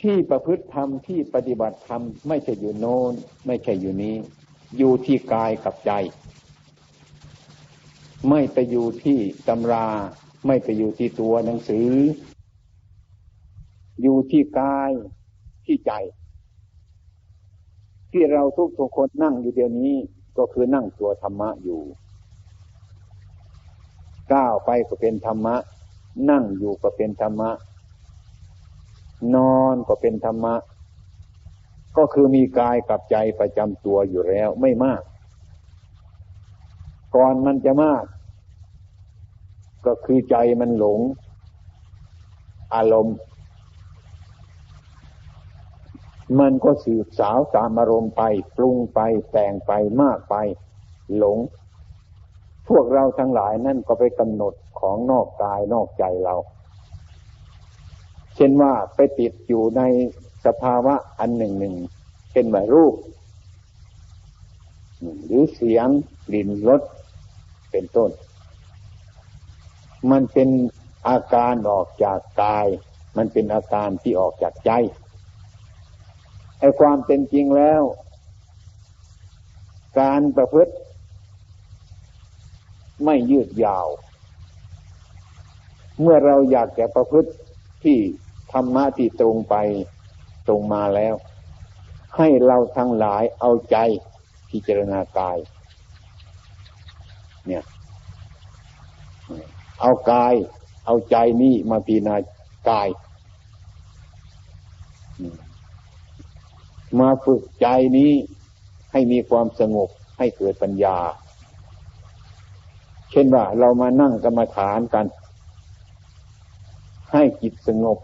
ที่ประพฤติธรรมที่ปฏิบัติธรรมไม่ใช่อยู่โน้น ไม่ใช่อยู่นี้ อยู่ที่กายกับใจ ไม่ไปอยู่ที่ตำรา ไม่ไปอยู่ที่ตัวหนังสือ อยู่ที่กายที่ใจ ที่เราทุกทุกคนนั่งอยู่เดี๋ยวนี้ก็คือนั่งตัวธรรมะอยู่ก้าวไปก็เป็นธรรมะ นั่งอยู่ก็เป็นธรรมะ นอนก็เป็นธรรมะ ก็คือมีกายกับใจประจำตัวอยู่แล้วไม่มาก ก่อนมันจะมาก ก็คือใจมันหลง อารมณ์ มันก็สืบสาวตามอารมณ์ไป ปรุงไปแต่งไปมากไป หลง พวกเราทั้งหลายนั่นก็ไปกำหนดของนอกกายนอกใจเรา เช่นว่าไปติดอยู่ในสภาวะอันหนึ่งหนึ่งเป็นแบบรูป หรือเสียงกลิ่นรสเป็นต้น มันเป็นอาการออกจากกาย มันเป็นอาการที่ออกจากใจไอ้ความเป็นจริงแล้ว การประพฤติ ไม่ยืดยาว เมื่อเราอยากจะประพฤติที่ ธรรมะที่ตรงไปตรงมาแล้ว ให้เราทั้งหลายเอาใจพิจารณากาย เนี่ย เอากาย เอาใจนี่มาพิจารณากาย มาฝึกใจนี้ให้มีความสงบให้เกิดปัญญา เช่นว่าเรามานั่งกรรมฐานกัน ให้จิตสงบ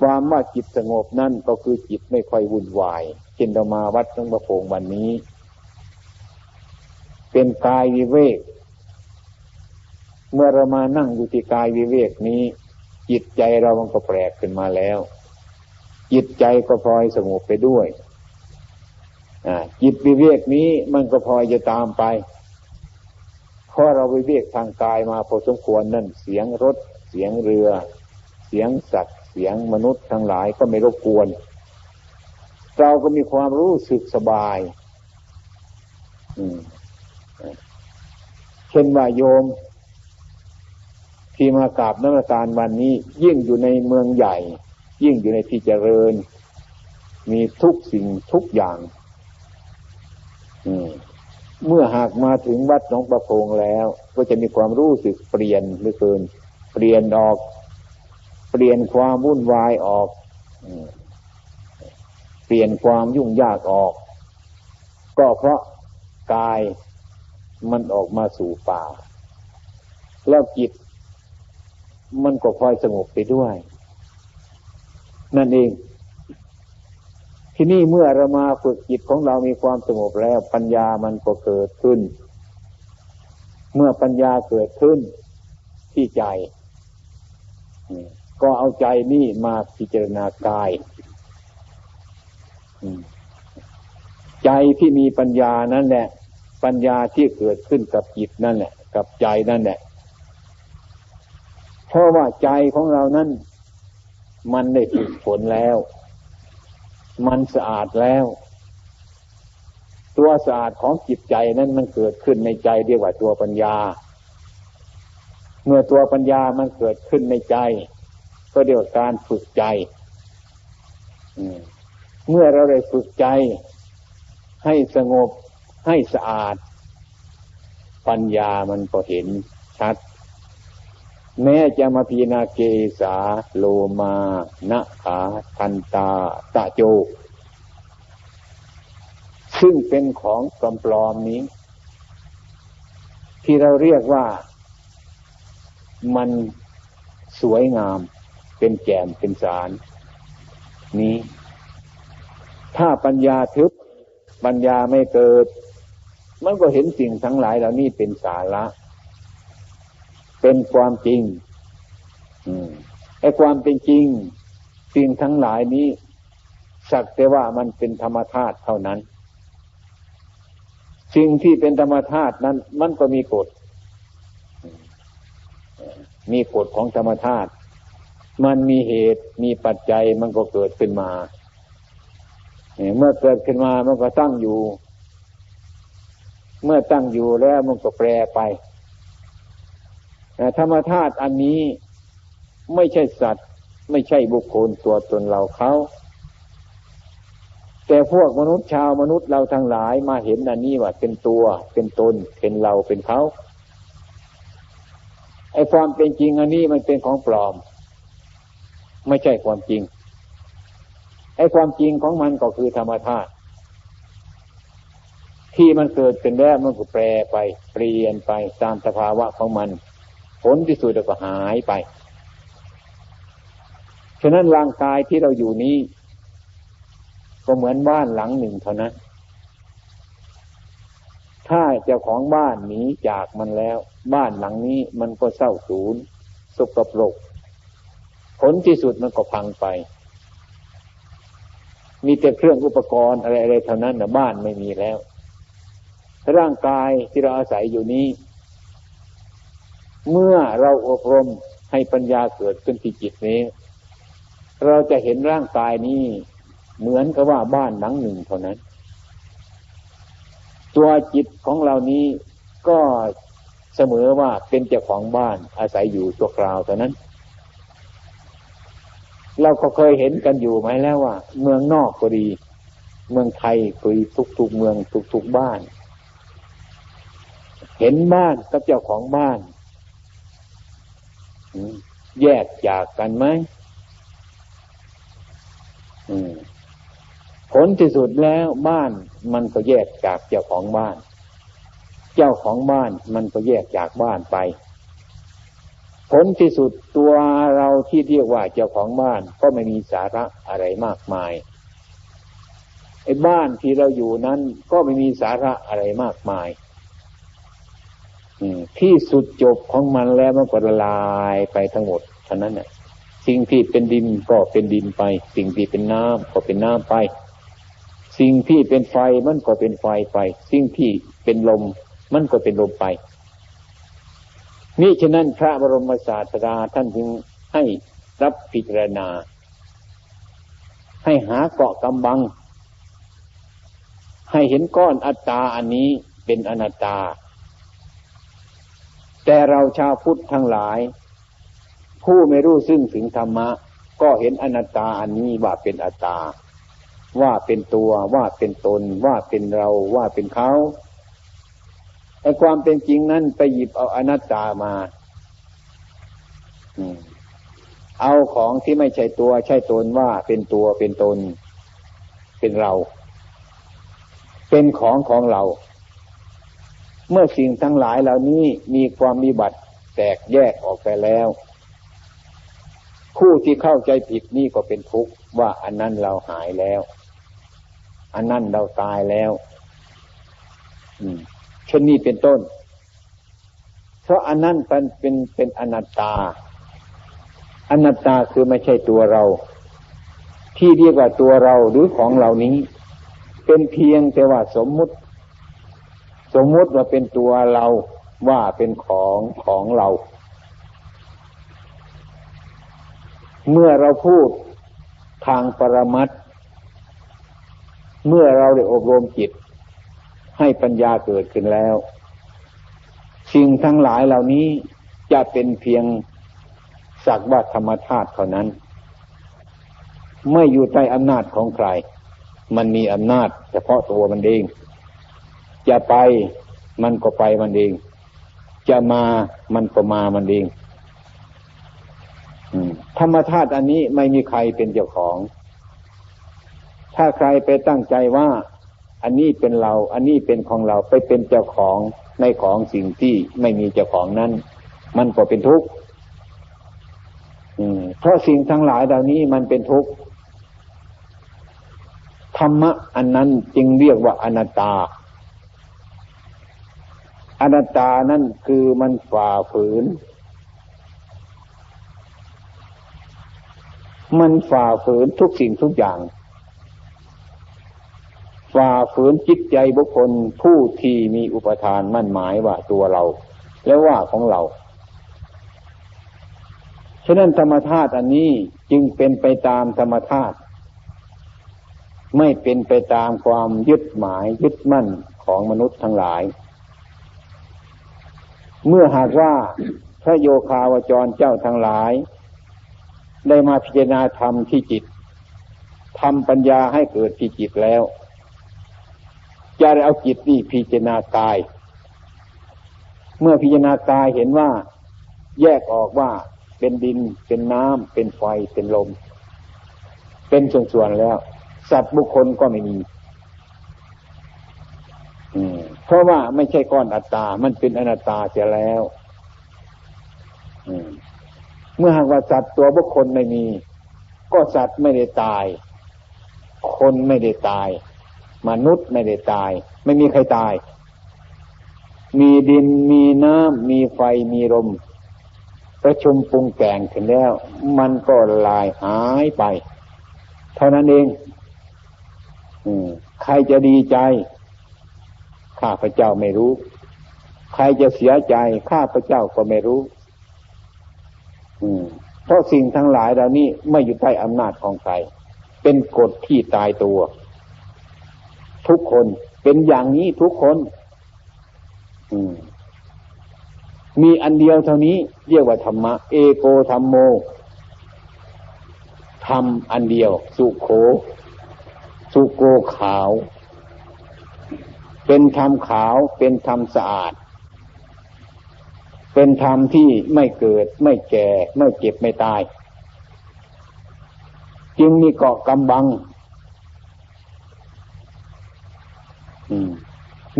ความว่าจิตสงบนั่นก็คือจิตไม่ค่อยวุ่นวาย เช่นเรามาวัดหลวงประโพงวันนี้ เป็นกายวิเวก เมื่อเรามานั่งอยู่ที่กายวิเวกนี้ จิตใจเรามันก็แปลกขึ้นมาแล้ว จิตใจก็พลอยสงบไปด้วยจิตวิเวกนี้มันก็พลอยจะตามไปเพราะเราวิเวกทางกายมาพอสมควรนั่นเสียงรถ เสียงเรือ เสียงสัตว์ เสียงมนุษย์ทั้งหลายก็ไม่รบกวน เราก็มีความรู้สึกสบายเช่นว่าโยม ที่มากราบน้ำตาลวันนี้ ยิ่งอยู่ในเมืองใหญ่ ยิ่งอยู่ในที่เจริญ มีทุกสิ่งทุกอย่างมเมื่อหากมาถึงวัดหนองประพงแล้ว ก็จะมีความรู้สึกเปลี่ยนเหลือเกิน เปลี่ยนออก เปลี่ยนความวุ่นวายออกเปลี่ยนความยุ่งยากออก ก็เพราะกายมันออกมาสู่ป่า แล้วจิต มันก็คอยสงบไปด้วย นั่นเอง ที่นี่เมื่อเรามาฝึกจิตของเรามีความสงบแล้ว ปัญญามันก็เกิดขึ้น เมื่อปัญญาเกิดขึ้นที่ใจ ก็เอาใจนี่มาพิจารณากายใจที่มีปัญญานั่นแหละ ปัญญาที่เกิดขึ้นกับจิตนั่นแหละกับใจนั่นแหละเพราะว่าใจของเรานั้น มันได้ฝึกฝนแล้ว มันสะอาดแล้ว ตัวสะอาดของจิตใจนั้นมันเกิดขึ้นในใจเรียกว่าตัวปัญญา เมื่อตัวปัญญามันเกิดขึ้นในใจ ก็เรียกว่าการฝึกใจเมื่อเราได้ฝึกใจ ให้สงบให้สะอาด ปัญญามันก็เห็นชัด แม้จะมาพีนาเกสาโลมานะขาทันตาตะโจ ซึ่งเป็นของปลอมนี้ ที่เราเรียกว่ามันสวยงาม เป็นแก่นเป็นสาร นี้ ถ้าปัญญาทึบ ปัญญาไม่เกิด มันก็เห็นสิ่งทั้งหลายเหล่านี้เป็นสาระ เป็นความจริงไอ้ความเป็นจริง สิ่งทั้งหลายนี้ สักแต่ว่ามันเป็นธรรมธาตุเท่านั้น สิ่งที่เป็นธรรมธาตุนั้น มันก็มีกฎมีกฎของธรรมธาตุ มันมีเหตุมีปัจจัยมันก็เกิดขึ้นมาเมื่อเกิดขึ้นมามันก็ตั้งอยู่ เมื่อตั้งอยู่แล้วมันก็แปรไปธรรมธาตุอันนี้ไม่ใช่สัตว์ ไม่ใช่บุคคลตัวตนเราเขา แต่พวกมนุษย์ชาวมนุษย์เราทั้งหลายมาเห็นอันนี้ว่าเป็นตัวเป็นตนเป็นเราเป็นเขาไอ้ความเป็นจริงอันนี้มันเป็นของปลอม ไม่ใช่ความจริงไอ้ความจริงของมันก็คือธรรมธาตุที่มันเกิดเป็นแล้วมันก็แปรไป เปลี่ยนไปตามสภาวะของมัน ผลที่สุดก็หายไป ฉะนั้นร่างกายที่เราอยู่นี้ ก็เหมือนบ้านหลังหนึ่งเท่านั้น ถ้าเจ้าของบ้านหนีจากมันแล้ว บ้านหลังนี้มันก็เศร้าสูญสกปรก ผลที่สุดมันก็พังไป มีแต่เครื่องอุปกรณ์อะไรๆเท่านั้นนะบ้านไม่มีแล้ว ร่างกายที่เราอาศัยอยู่นี้ เมื่อเราอบรมให้ปัญญาเกิดขึ้นที่จิตนี้ เราจะเห็นร่างกายนี้เหมือนกับว่าบ้านหลังหนึ่งเท่านั้น ตัวจิตของเรานี้ก็เสมอว่าเป็นเจ้าของบ้านอาศัยอยู่ตัวคราวเท่านั้น เราก็เคยเห็นกันอยู่ไหมแล้วว่า เมืองนอกก็ดี เมืองไทยก็ดีทุกๆเมืองทุกๆบ้าน เห็นบ้านกับเจ้าของบ้านแยกจากกันไหมผลที่สุดแล้วบ้านมันก็แยกจากเจ้าของบ้าน เจ้าของบ้านมันก็แยกจากบ้านไป ผลที่สุดตัวเราที่เรียกว่าเจ้าของบ้านก็ไม่มีสาระอะไรมากมายไอ้บ้านที่เราอยู่นั้นก็ไม่มีสาระอะไรมากมายที่สุดจบของมันแล้วมันก็ละลายไปทั้งหมดเท่านั้นเนี่ยสิ่งที่เป็นดินก็เป็นดินไป สิ่งที่เป็นน้ำก็เป็นน้ำไป สิ่งที่เป็นไฟมันก็เป็นไฟไป สิ่งที่เป็นลม มันก็เป็นลมไป นี่ฉะนั้นพระบรมศาสดาท่านจึงให้รับพิจารณา ให้หาเกาะกำบัง ให้เห็นก้อนอัตตาอันนี้เป็นอนัตตา แต่เราชาวพุทธทั้งหลาย ผู้ไม่รู้ซึ่งถึงธรรมะ ก็เห็นอนัตตาอันนี้ว่าเป็นอัตตา ว่าเป็นตัวว่าเป็นตน ว่าเป็นเราว่าเป็นเขา ไอ้ความเป็นจริงนั้นไปหยิบเอาอนัตตามาเอาของที่ไม่ใช่ตัวใช่ตนว่าเป็นตัวเป็นตน เป็นเรา เป็นของของเรา เมื่อสิ่งทั้งหลายเหล่านี้มีความมีบัตรแตกแยกออกไปแล้ว ผู้ที่เข้าใจผิดนี่ก็เป็นทุกข์ว่าอันนั้นเราหายแล้ว อันนั้นเราตายแล้ว อืม เช่นนี้เป็นต้น เพราะอันนั้นเป็นเป็นเป็นอนัตตา อนัตตาคือไม่ใช่ตัวเรา ที่เรียกว่าตัวเราหรือของเหล่านี้ เป็นเพียงแต่ว่าสมมุติ สมมุติว่าเป็นตัวเราว่าเป็นของของเรา เมื่อเราพูดทางปรมัตเมื่อเราได้อบรมจิต ให้ปัญญาเกิดขึ้นแล้ว สิ่งทั้งหลายเหล่านี้จะเป็นเพียงสักว่าธรรมธาตุเท่านั้น ไม่อยู่ใต้อำนาจของใคร มันมีอำนาจ เฉพาะตัวมันเอง จะไปมันก็ไปมันเอง จะมามันก็มามันเองธรรมธาตุอันนี้ไม่มีใครเป็นเจ้าของ ถ้าใครไปตั้งใจว่า อันนี้เป็นเรา อันนี้เป็นของเราไปเป็นเจ้าของในของสิ่งที่ไม่มีเจ้าของนั้น มันก็เป็นทุกข์เพราะสิ่งทั้งหลายเหล่านี้มันเป็นทุกข์ธรรมะอันนั้นจึงเรียกว่าอนัตตา อนัตตานั่นคือมันฝ่าฝืน มันฝ่าฝืนทุกสิ่งทุกอย่าง ฝ่าฝืนจิตใจบุคคลผู้ที่มีอุปทานมั่นหมายว่าตัวเรา และว่าของเรา ฉะนั้นธรรมธาตุอันนี้จึงเป็นไปตามธรรมธาตุไม่เป็นไปตามความยึดหมายยึดมั่นของมนุษย์ทั้งหลาย เมื่อหากว่าพระโยคาวจรเจ้าทั้งหลาย ได้มาพิจารณาธรรมที่จิตทำปัญญาให้เกิดที่จิตแล้ว จะได้เอาจิตนี่พิจารณากาย เมื่อพิจารณากายเห็นว่าแยกออกว่าเป็นดินเป็นน้ำเป็นไฟเป็นลม เป็นส่วนๆแล้ว สัตว์บุคคลก็ไม่มีเพราะว่าไม่ใช่ก้อนอัตตา มันเป็นอนัตตาเสียแล้วเมื่อหากว่าสัตว์ตัวบุคคลไม่มี ก็สัตว์ไม่ได้ตาย คนไม่ได้ตาย มนุษย์ไม่ได้ตาย ไม่มีใครตาย มีดินมีน้ำมีไฟมีลมประชุมปรุงแต่งถึงแล้ว มันก็ลายหายไป เท่านั้นเองใครจะดีใจ ข้าพเจ้าไม่รู้ ใครจะเสียใจ ข้าพเจ้าก็ไม่รู้เพราะสิ่งทั้งหลายเหล่านี้ไม่อยู่ใต้อำนาจของใคร เป็นกฎที่ตายตัว ทุกคนเป็นอย่างนี้ทุกคนมมีอันเดียวเท่านี้ เรียกว่าธรรมะ เอโกธรรมโมธรรมอันเดียว สุโข สุโกขาว เป็นธรรมขาว เป็นธรรมสะอาด เป็นธรรมที่ไม่เกิด ไม่แก่ ไม่เจ็บไม่ตาย จึงมีเกาะกำบัง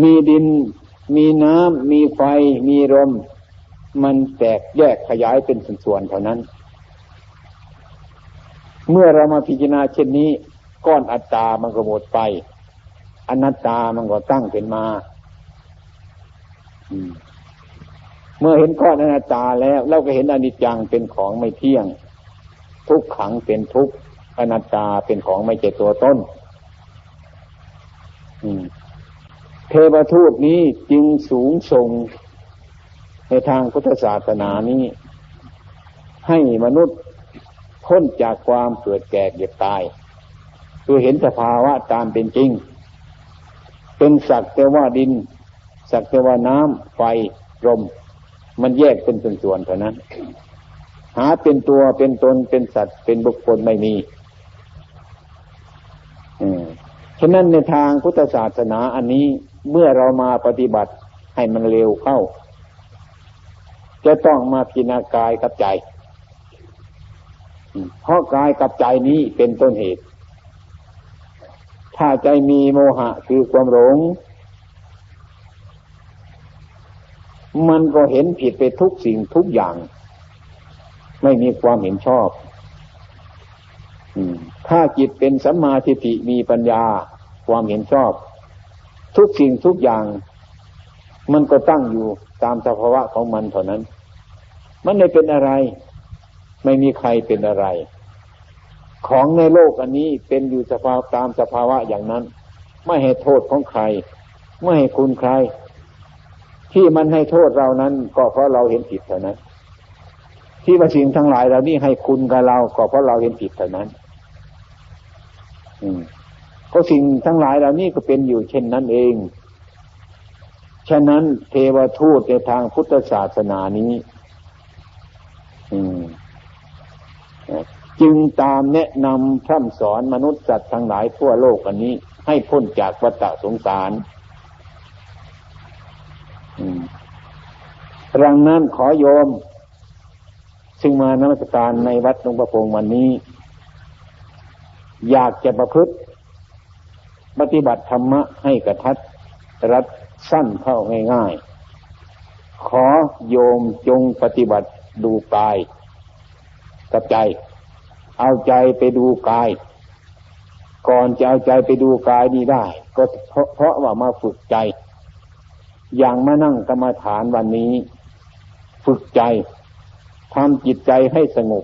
มีดิน มีน้ำ มีไฟ มีลม มันแตกแยกขยายเป็นส่วนๆเท่านั้น เมื่อเรามาพิจารณาเช่นนี้ ก้อนอัตตามันก็หมดไป อนัตตามันก็ตั้งเป็นมาเมื่อเห็นก้อนอนัตตาแล้ว เราก็เห็นอนิจจังเป็นของไม่เที่ยง ทุกขังเป็นทุกอนัตตาเป็นของไม่เจตัวต้น เทวทูตนี้จึงสูงส่งในทางพุทธศาสนานี้ ให้มนุษย์พ้นจากความเกิดแก่เจ็บตาย คือเห็นสภาวะตามเป็นจริง เป็นสักแต่ว่าดิน สักแต่ว่าน้ำไฟลมมันแยกเป็นส่วนๆเท่านั้น หาเป็นตัวเป็นตนเป็นสัตว์เป็นบุคคลไม่มีฉะนั้นในทางพุทธศาสนาอันนี้ เมื่อเรามาปฏิบัติให้มันเร็วเข้า จะต้องมาพิจารณากายกับใจ เพราะกายกับใจนี้เป็นต้นเหตุ ถ้าใจมีโมหะคือความหลง มันก็เห็นผิดไปทุกสิ่งทุกอย่าง ไม่มีความเห็นชอบถ้าจิตเป็นสัมมาทิฏฐิมีปัญญาความเห็นชอบ ทุกสิ่งทุกอย่าง มันก็ตั้งอยู่ตามสภาวะของมันเท่านั้น มันไม่เป็นอะไร ไม่มีใครเป็นอะไร ของในโลกอันนี้เป็นอยู่สภาวตามสภาวะอย่างนั้น ไม่ให้โทษของใคร ไม่ให้คุณใคร ที่มันให้โทษเรานั้น ก็เพราะเราเห็นผิดเท่านั้น ที่ว่าสิ่งทั้งหลายเรานี่ให้คุณกับเรา ก็เพราะเราเห็นผิดเท่านั้น อืม ก็สิ่งทั้งหลายเหล่านี้ก็เป็นอยู่เช่นนั้นเอง ฉะนั้นเทวทูตในทางพุทธศาสนานี้จึงตามแนะนำพร่ำสอนมนุษย์สัตว์ทั้งหลายทั่วโลกอันนี้ ให้พ้นจากวัฏสงสารรังนั้นขอโยม ซึ่งมานมัสการในวัดหลวงประพงวันนี้ อยากจะประพฤติ ปฏิบัติธรรมะให้กระทัดรัดสั้นเข้าง่ายๆ ขอโยมจงปฏิบัติดูกาย กับใจ เอาใจไปดูกาย ก่อนจะเอาใจไปดูกายนี้ได้ ก็เพราะเพราะว่ามาฝึกใจ อย่างมานั่งกรรมฐานวันนี้ ฝึกใจทำจิตใจให้สงบ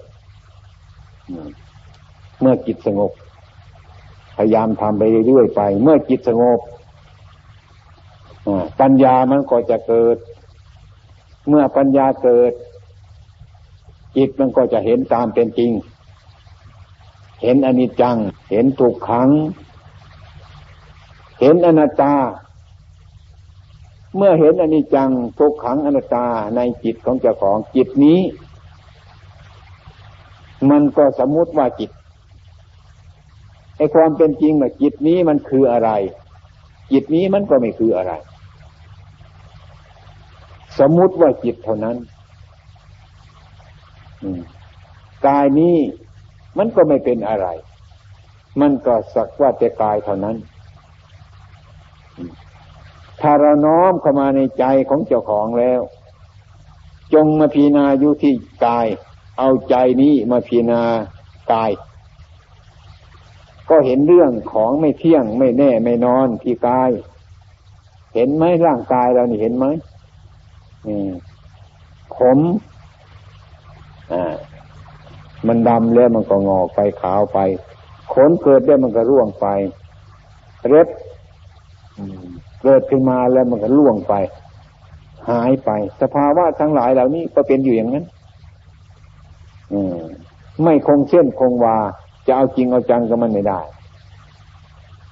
เมื่อจิตสงบ พยายามทำไปเรื่อยๆไป เมื่อจิตสงบปัญญามันก็จะเกิด เมื่อปัญญาเกิด จิตมันก็จะเห็นตามเป็นจริง เห็นอนิจจัง เห็นทุกขัง เห็นอนัตตา เมื่อเห็นอนิจจังทุกขังอนัตตาในจิตของเจ้าของจิตนี้ มันก็สมมุติว่าจิต ไอ้ความเป็นจริงว่าจิตนี้มันคืออะไร จิตนี้มันก็ไม่คืออะไร สมมุติว่าจิตเท่านั้นกายนี้มันก็ไม่เป็นอะไร มันก็สักว่าแต่กายเท่านั้น ถ้าเราน้อมเข้ามาในใจของเจ้าของแล้ว จงมาพิจาอยู่ที่กาย เอาใจนี้มาพิจารณากาย ก็เห็นเรื่องของไม่เที่ยงไม่แน่ไม่นอนที่กาย เห็นไหมร่างกายเรานี่เห็นไหมผมอ่ามันดำแล้วมันก็งอกไปขาวไป ขนเกิดได้มันก็ร่วงไป เร็บเกิดขึ้นมาแล้วมันก็ร่วงไป หายไป สภาวะทั้งหลายเหล่านี้ก็เป็นอยู่อย่างนั้นไม่คงเส้นคงวา จะเอาจริงเอาจังกับมันไม่ได้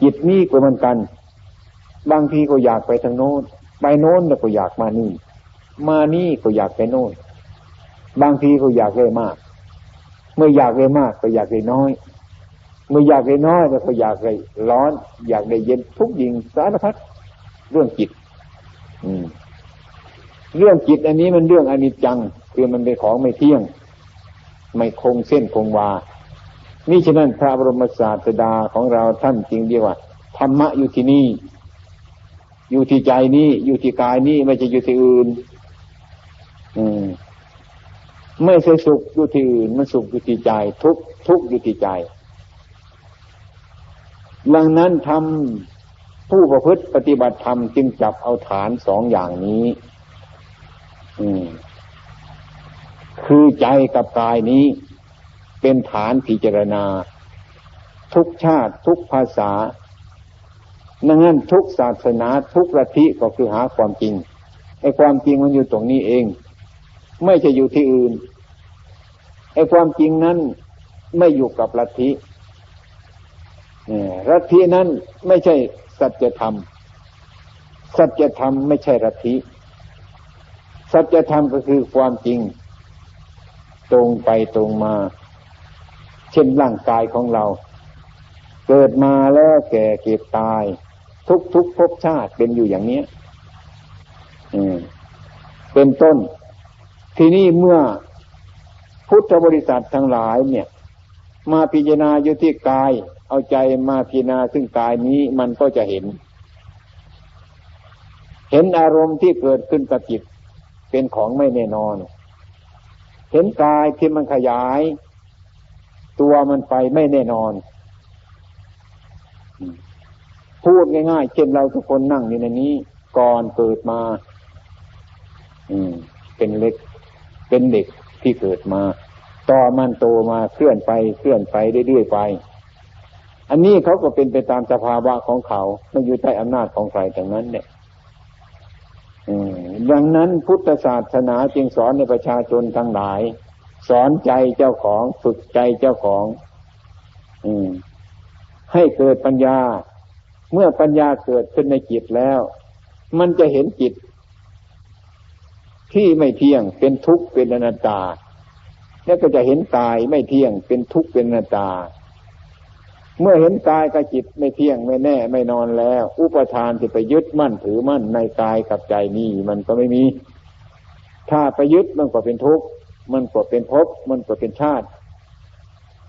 จิตนี้ก็เหมือนกัน บางทีก็อยากไปทางโน้น ไปโน้นแล้วก็อยากมานี่ มานี่ก็อยากไปโน้น บางทีก็อยากได้มาก เมื่ออยากได้มาก ก็อยากได้น้อย เมื่ออยากได้น้อยก็อยากได้ร้อน อยากได้เย็นทุกยิงสารพัดเรื่องจิต อืมเรื่องจิตอันนี้มันเรื่องอนิจจัง คือมันเป็นของไม่เที่ยง ไม่คงเส้นคงวา นี่ฉะนั้นพระบรมศาสดาของเราท่านจริงเรียกว่าธรรมะอยู่ที่นี่ อยู่ที่ใจนี้ อยู่ที่กายนี้ไม่ใช่อยู่ที่อื่น อืม ไม่ใช่สุขอยู่ที่อื่น มันสุขอยู่ที่ใจ ทุกทุกอยู่ที่ใจดังนั้นทำผู้ประพฤติปฏิบัติธรรมจึงจับเอาฐานสองอย่างนี้ อืม คือใจกับกายนี้ เป็นฐานพิจารณา ทุกชาติทุกภาษาดังนั้นทุกศาสนาทุกระทิก็คือหาความจริงไอ้ความจริงมันอยู่ตรงนี้เอง ไม่จะอยู่ที่อื่นไอ้ความจริงนั้นไม่อยู่กับลัทธิลัทธินั้นไม่ใช่สัจธรรม สัจธรรมไม่ใช่ลัทธิ สัจธรรมก็คือความจริง ตรงไปตรงมา เช่นร่างกายของเรา เกิดมาแล้วแก่เก็บตาย ทุกทุกภพชาติเป็นอยู่อย่างนี้เป็นต้น ทีนี้เมื่อพุทธบริษัททั้งหลายเนี่ย มาพิจารณาอยู่ที่กาย เอาใจมาพิจารณาซึ่งกายนี้มันก็จะเห็น เห็นอารมณ์ที่เกิดขึ้นกับจิตเป็นของไม่แน่นอน เห็นกายที่มันขยาย ตัวมันไปไม่แน่นอน พูดง่ายๆ เช่นเราทุกคนนั่งอยู่ในนี้ ก่อนเกิดมา อืม เป็นเล็ก เป็นเด็กที่เกิดมา ต่อมันโตมาเคลื่อนไปเคลื่อนไปเรื่อยๆไป อันนี้เขาก็เป็นไปตามสภาวะของเขาไม่อยู่ใต้อำนาจของใครแต่นั้นเนี่ยดังนั้นพุทธศาสนาจึงสอนในประชาชนทั้งหลาย สอนใจเจ้าของฝึกใจเจ้าของ อืม ให้เกิดปัญญา เมื่อปัญญาเกิดขึ้นในจิตแล้ว มันจะเห็นจิต ที่ไม่เที่ยงเป็นทุกข์เป็นอนัตตา แล้วก็จะเห็นกายไม่เที่ยงเป็นทุกข์เป็นอนัตตา เมื่อเห็นกายกับจิตไม่เที่ยงไม่แน่ ไม่นอนแล้ว อุปทานที่ไปยึดมั่นถือมั่นในกายกับใจนี้มันก็ไม่มี ถ้าไปยึดมันก็เป็นทุกข์ มันก็เป็นภพมันก็เป็นชาติ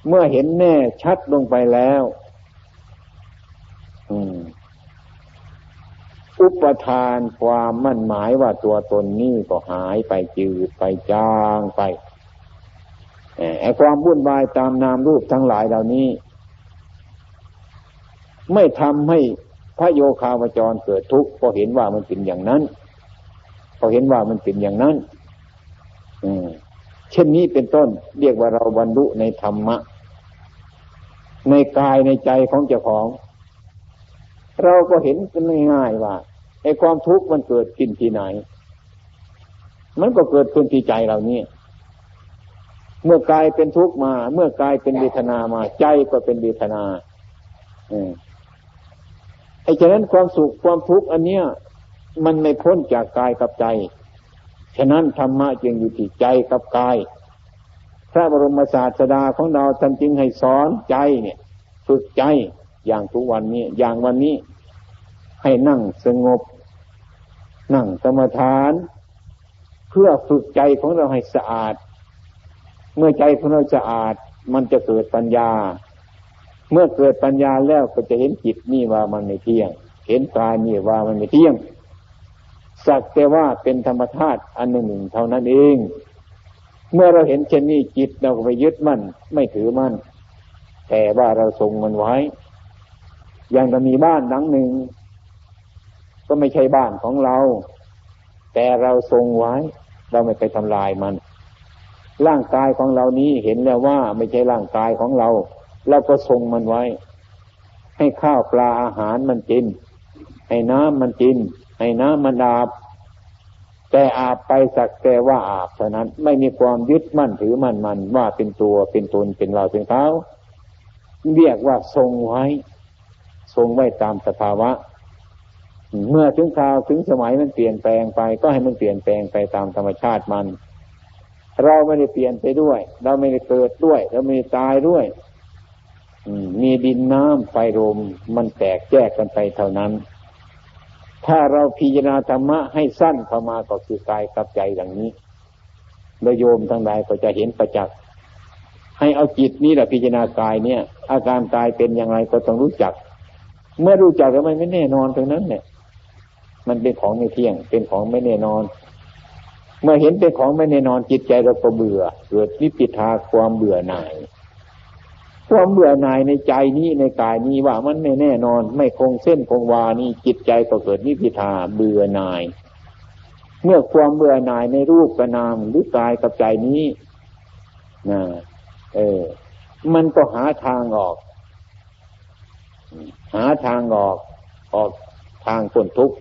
เมื่อเห็นแน่ชัดลงไปแล้วอุปทานความมั่นหมายว่าตัวตนนี้ก็หายไปจืดไปจางไปไอ้ความวุ่นวายตามนามรูปทั้งหลายเหล่านี้ ไม่ทำให้พระโยคาวจรเกิดทุกข์เพราะเห็นว่ามันเป็นอย่างนั้นพอเห็นว่ามันเป็นอย่างนั้น อืม เช่นนี้เป็นต้น เรียกว่าเราบรรลุในธรรมะ ในกายในใจของเจ้าของ เราก็เห็นกันง่ายๆว่าไอ้ความทุกข์มันเกิดขึ้นที่ไหน มันก็เกิดขึ้นที่ใจเรานี่เมื่อกายเป็นทุกข์มา เมื่อกายเป็นเวทนามา ใจก็เป็นเวทนาไอ้ฉะนั้นความสุขความทุกข์อันเนี้ย มันไม่พ้นจากกายกับใจ ฉะนั้นธรรมะจึงอยู่ที่ใจกับกาย พระบรมศาสดาของเราท่านจึงให้สอนใจเนี่ยฝึกใจอย่างทุกวันนี้อย่างวันนี้ให้นั่งสงบ นั่งสมาทาน เพื่อฝึกใจของเราให้สะอาด เมื่อใจของเราสะอาดมันจะเกิดปัญญา เมื่อเกิดปัญญาแล้วก็จะเห็นจิตนี่ว่ามันไม่เที่ยง เห็นกายนี่ว่ามันไม่เที่ยง สักแต่ว่าเป็นธรรมธาตุอันหนึ่งเท่านั้นเอง เมื่อเราเห็นเช่นนี้จิตเราก็ไปยึดมั่นไม่ถือมั่น แต่ว่าเราทรงมันไว้ อย่างเรามีบ้านหลังหนึ่ง ก็ไม่ใช่บ้านของเรา แต่เราทรงไว้ เราไม่ไปทำลายมัน ร่างกายของเรานี้เห็นแล้วว่าไม่ใช่ร่างกายของเรา เราก็ทรงมันไว้ ให้ข้าวปลาอาหารมันกิน ให้น้ำมันกิน ให้น้ำมันอาบ แต่อาบไปสักแต่ว่าอาบเท่านั้นไม่มีความยึดมั่นถือมั่นมันว่าเป็นตัวเป็นตนเป็นเราเป็นเขาเรียกว่าทรงไว้ ทรงไว้ตามสภาวะ เมื่อถึงคราวถึงสมัยมันเปลี่ยนแปลงไป ก็ให้มันเปลี่ยนแปลงไปตามธรรมชาติมัน เราไม่ได้เปลี่ยนไปด้วย เราไม่ได้เกิดด้วย เราไม่ได้ตายด้วยมีดินน้ำไฟลมมันแตกแยกกันไปเท่านั้น ถ้าเราพิจารณาธรรมะให้สั้นเข้ามาก็คือกายกับใจอย่างนี้โดยโยมทั้งหลายก็จะเห็นประจักษ์ให้เอาจิตนี้แหละพิจารณากายเนี่ย อาการกายเป็นอย่างไรก็ต้องรู้จัก เมื่อรู้จักแล้วมันไม่แน่นอนตรงนั้นเนี่ย มันเป็นของไม่เที่ยง เป็นของไม่แน่นอน เมื่อเห็นเป็นของไม่แน่นอนจิตใจเราก็เบื่อ เกิดวิปิทาความเบื่อหน่าย ความเบื่อหน่ายในใจนี้ในกายนี้ว่ามันไม่แน่นอน ไม่คงเส้นคงวานี่จิตใจก็เกิดนิพิทาเบื่อหน่าย เมื่อความเบื่อหน่ายในรูปกระนามหรือกายกับใจนี้นะเออ มันก็หาทางออก หาทางออกออกทางพ้นทุกข์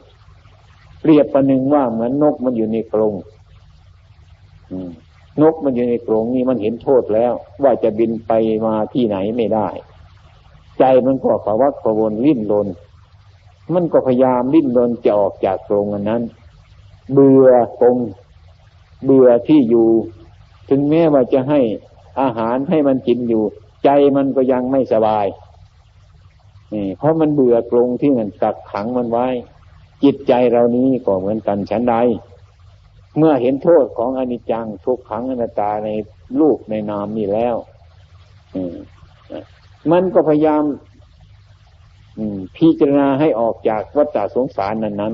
เปรียบประหนึ่งว่าเหมือนนกมันอยู่ในกรงอืม นกมันอยู่ในกรงนี้มันเห็นโทษแล้ว ว่าจะบินไปมาที่ไหนไม่ได้ ใจมันก็ภาวะกระวนลิ้นลนมันก็พยายามลิ้นลนจะออกจากกรงอันนั้น เบื่อกรงเบื่อที่อยู่ ถึงแม้ว่าจะให้อาหารให้มันกินอยู่ ใจมันก็ยังไม่สบายนี่เพราะมันเบื่อกรงที่มันกักขังมันไว้ จิตใจเรานี้ก็เหมือนกันฉันใด เมื่อเห็นโทษของอนิจจังทุกขังอนัตตาในรูปในนามนี่แล้วมันก็พยายามพิจารณาให้ออกจากวัฏสงสารนั้นนั้น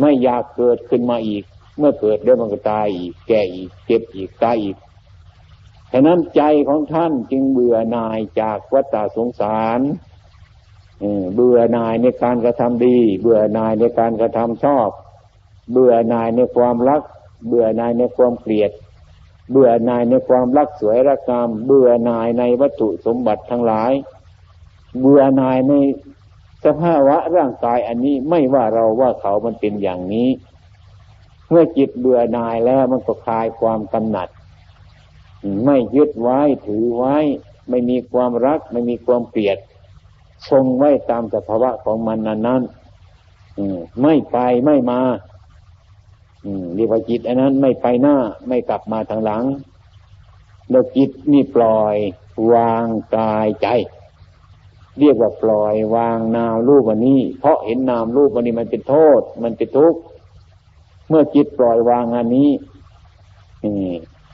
ไม่อยากเกิดขึ้นมาอีก เมื่อเกิดแล้วมันก็ตายอีก แก่อีก เจ็บอีกตายอีกฉะนั้นใจของท่านจึงเบื่อหน่ายจากวัฏสงสารเบื่อหน่ายในการกระทำดี เบื่อหน่ายในการกระทำชอบ เบื่อหน่ายในความรัก เบื่อหน่ายในความเกลียด เบื่อหน่ายในความรักสวยรักงาม เบื่อหน่ายในวัตถุสมบัติทั้งหลาย เบื่อหน่ายในสภาวะร่างกายอันนี้ไม่ว่าเราว่าเขามันเป็นอย่างนี้ เมื่อจิตเบื่อหน่ายแล้วมันก็คลายความกำหนัด ไม่ยึดไว้ถือไว้ ไม่มีความรัก ไม่มีความเกลียดทรงไว้ตามสภาวะของมันนั้นนั้นไม่ไปไม่มา เรียกว่าจิตอันนั้นไม่ไปหน้าไม่กลับมาทางหลัง แล้วจิตนี่ปล่อยวางกายใจ เรียกว่าปล่อยวางนามรูปวันนี้ เพราะเห็นนามรูปวันนี้มันเป็นโทษ มันเป็นทุกข์เมื่อจิตปล่อยวางอันนี้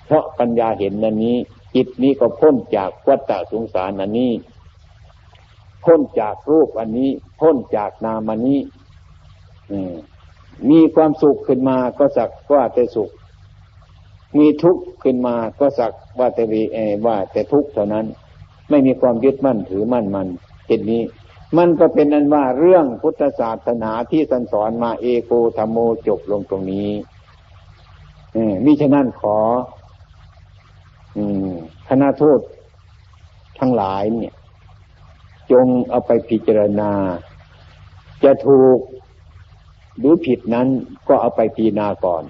เพราะปัญญาเห็นอันนี้ จิตนี้ก็พ้นจากวัฏสงสารอันนี้ พ้นจากรูปอันนี้ พ้นจากนามอันนี้ อืม มีความสุขขึ้นมาก็สักว่าแต่สุข มีทุกข์ขึ้นมาก็สักว่าแต่วีเอว่าแต่ทุกข์เท่านั้น ไม่มีความยึดมั่นถือมั่นมันเห็นนี้ มันก็เป็นนั้นว่าเรื่องพุทธศาสนาที่สันสอนมาเอโกธรรมโมจบลงตรงนี้มิฉะนั้นขอคณะโทษทั้งหลายเนี่ย จงเอาไปพิจารณา จะถูก หรือผิดนั้นก็เอาไปพิจารณาก่อน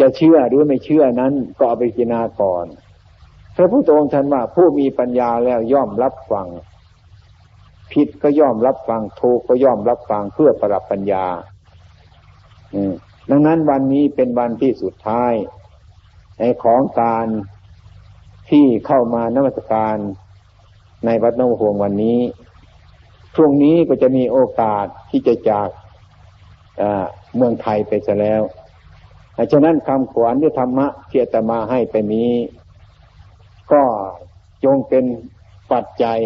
จะเชื่อหรือไม่เชื่อนั้นก็เอาไปพิจารณาก่อนพระพุทธองค์ท่านว่าผู้มีปัญญาแล้วย่อมรับฟัง ผิดก็ย่อมรับฟังถูกก็ย่อมรับฟังเพื่อประดับปัญญาดังนั้นวันนี้เป็นวันที่สุดท้ายในของการที่เข้ามานมัสการในวัดนวหวงวันนี้ ช่วงนี้ก็จะมีโอกาสที่จะจาก เมืองไทยไปซะแล้วฉะนั้นคำขวัญที่ธรรมะเทียตมาให้ไปนี้ ก็จงเป็นปัจจัย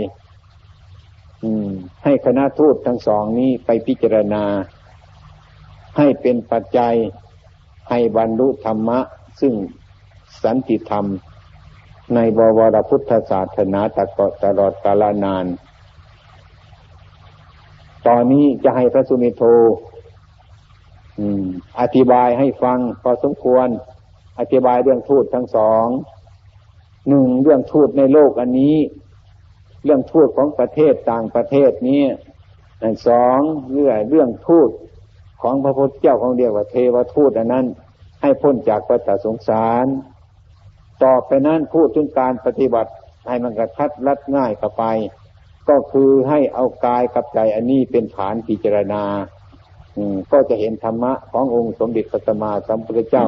ให้คณะทูตทั้งสองนี้ไปพิจารณา ให้เป็นปัจจัยให้บรรลุธรรมะ ซึ่งสันติธรรม ในบวรพุทธศาสนาตลอดกาลนาน ตอนนี้จะให้พระสุนิโธ อธิบายให้ฟังพอสมควร อธิบายเรื่องทูตทั้งสองหนึ่งเรื่องทูตในโลกอันนี้ เรื่องทูตของประเทศต่างประเทศนี้สองเรื่องเรื่องทูตของพระพุทธเจ้าของเดียวว่าเทวทูตอันนั้น ให้พ้นจากปัฏสงสาร ต่อไปนั้นพูดถึงการปฏิบัติให้มันกระทัดรัดง่ายเข้าไป ก็คือให้เอากายกับใจอันนี้เป็นฐานพิจารณา ก็จะเห็นธรรมะขององค์สมเด็จพระสัมมาสัมพุทธเจ้า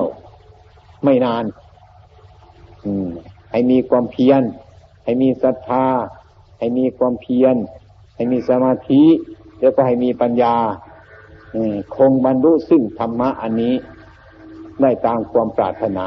ไม่นาน อืม ให้มีความเพียร ให้มีศรัทธา ให้มีความเพียร ให้มีสมาธิ แล้วก็ให้มีปัญญาคงบรรลุซึ่งธรรมะอันนี้ ได้ตามความปรารถนา